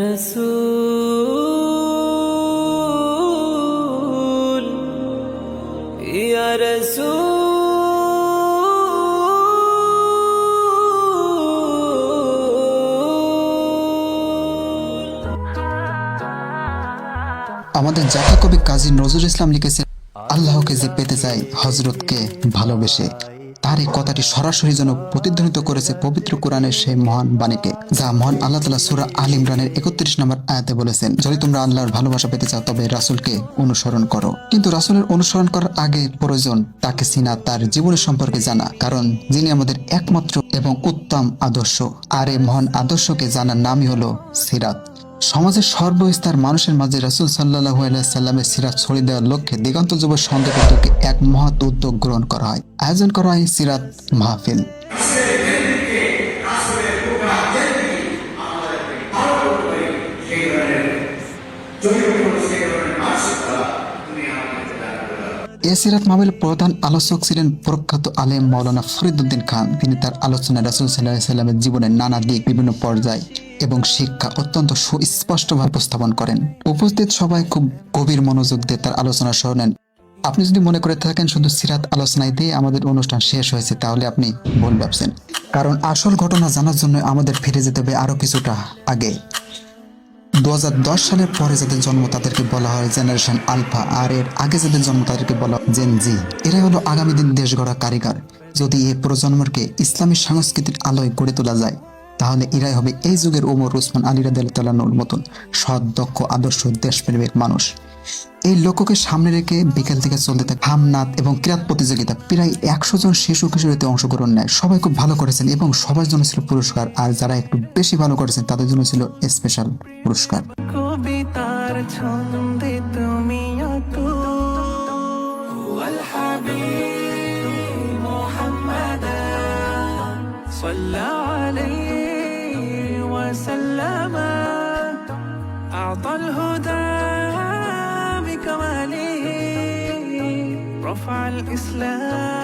রসুল, ইয়া আমাদের জাতা কবি কাজী নজরুল ইসলাম লিখেছেন, আল্লাহকে যে পেতে চাই হজরতকে ভালোবেসে। তার এই কথাটি সরাসরি যেন প্রতিধ্বনিত করেছে পবিত্র কোরআনের সেই মহান বাণীকে, যা মহান আল্লাহ তালা সুরা আল ইমরানের একত্রিশ নম্বর আয়াতে বলেছেন, যদি তোমরা আল্লাহর ভালোবাসা পেতে চাও, তবে রাসুলকে অনুসরণ করো। কিন্তু রাসুলের অনুসরণ করার আগে প্রয়োজন তাকে চিনা তার জীবনের সম্পর্কে জানা, কারণ যিনি আমাদের একমাত্র এবং উত্তম আদর্শ। আর এই মহান আদর্শকে জানার নামই হলো সিরাত। সমাজের সর্বস্তর মানুষের মাঝে রাসুল সাল্লাহ সাল্লামের সিরাত ছড়িয়ে দেওয়ার লক্ষ্যে দিগন্ত যুব সংঘটিতকে এক মহৎ উদ্যোগ গ্রহণ করা হয়। আয়োজন করা হয় সিরাত মাহফিল। এ সিরাত মাহফিল প্রধান আলোচক ছিলেন প্রখ্যাত আলেম মৌলানা ফরিদুদ্দিন খান। তিনি তার আলোচনায় রাসুল সাল্লাহ সাল্লামের জীবনের নানা দিক বিভিন্ন পর্যায় এবং শিক্ষা অত্যন্ত সুস্পষ্টভাবে উপস্থাপন করেন। উপস্থিত সবাই খুব গভীর মনোযোগ দিয়ে তার আলোচনা শোনেন। আপনি যদি মনে করে থাকেন শুধু সিরাত আলোচনায় দিয়ে আমাদের অনুষ্ঠান শেষ হয়েছে, তাহলে আপনি ভুল ভাবছেন। কারণ আসল ঘটনা জানার জন্য আমাদের ফিরে যেতে হবে আরও কিছুটা আগে। দু হাজার দশ সালের পরে যাদের জন্ম তাদেরকে বলা হয় জেনারেশন আলফা, আর এর আগে যাদের জন্ম তাদেরকে বলা হয় জেন জি। এরাই হলো আগামী দিন দেশ গড়া কারিগর। যদি এ প্রজন্মকে ইসলামী সংস্কৃতির আলোয় গড়ে তোলা যায় তাহলে এরাই হবে এই যুগের ওমর উসমান আলী রাদিয়াল্লাহুর মতন সৎ দক্ষ আদর্শ দেশপ্রেমিক মানুষ এই লক্ষ্যকে সামনে রেখে বিকেল থেকে চলতে থাকে হামনাথ এবং কিরাত প্রতিযোগিতা প্রায় একশো জন শিশু কিশোরীতে অংশগ্রহণ নেয় সবাই খুব ভালো করেছেন এবং সবার জন্য ছিল পুরস্কার আর যারা একটু বেশি ভালো করেছেন তাদের জন্য ছিল স্পেশাল পুরস্কার কবিতার ছন্দে তুমি তো محمد صلى عليه وسلم. أعطى الهدى بكماله. رفع الإسلام.